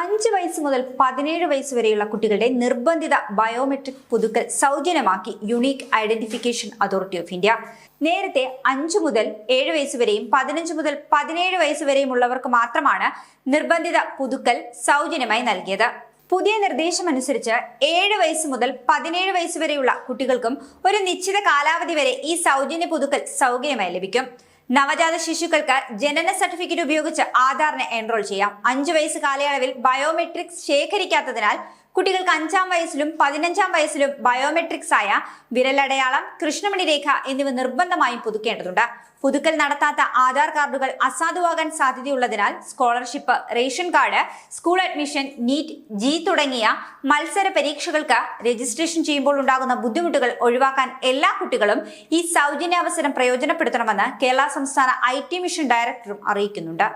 അഞ്ച് വയസ്സ് മുതൽ പതിനേഴ് വയസ്സ് വരെയുള്ള കുട്ടികളുടെ നിർബന്ധിത ബയോമെട്രിക് പുതുക്കൽ സൗജന്യമാക്കി unique identification authority of India. നേരത്തെ അഞ്ചു മുതൽ ഏഴ് വയസ്സ് വരെയും പതിനഞ്ച് മുതൽ പതിനേഴ് വയസ്സ് വരെയും ഉള്ളവർക്ക് മാത്രമാണ് നിർബന്ധിത പുതുക്കൽ സൗജന്യമായി നൽകിയത്. പുതിയ നിർദ്ദേശമനുസരിച്ച് ഏഴ് വയസ്സ് മുതൽ പതിനേഴ് വയസ്സ് വരെയുള്ള കുട്ടികൾക്കും ഒരു നിശ്ചിത കാലാവധി വരെ ഈ സൗജന്യ പുതുക്കൽ സൗകര്യമായി ലഭിക്കും. നവജാത ശിശുക്കൾക്ക് ജനന സർട്ടിഫിക്കറ്റ് ഉപയോഗിച്ച് ആധാറിന് എൻറോൾ ചെയ്യാം. അഞ്ചു വയസ്സ് കാലയളവിൽ ബയോമെട്രിക്സ് ശേഖരിക്കാത്തതിനാൽ കുട്ടികൾക്ക് അഞ്ചാം വയസ്സിലും പതിനഞ്ചാം വയസ്സിലും ബയോമെട്രിക്സ് ആയ വിരലടയാളം കൃഷ്ണമണി രേഖ എന്നിവ നിർബന്ധമായും പുതുക്കേണ്ടതുണ്ട്. പുതുക്കൽ നടത്താത്ത ആധാർ കാർഡുകൾ അസാധുവാകാൻ സാധ്യതയുള്ളതിനാൽ scholarship ration card school admission NEET JEE തുടങ്ങിയ മത്സര പരീക്ഷകൾക്ക് രജിസ്ട്രേഷൻ ചെയ്യുമ്പോൾ ഉണ്ടാകുന്ന ബുദ്ധിമുട്ടുകൾ ഒഴിവാക്കാൻ എല്ലാ കുട്ടികളും ഈ സൗജന്യ അവസരം പ്രയോജനപ്പെടുത്തണമെന്ന് കേരള സംസ്ഥാന ഐ മിഷൻ ഡയറക്ടറും അറിയിക്കുന്നുണ്ട്.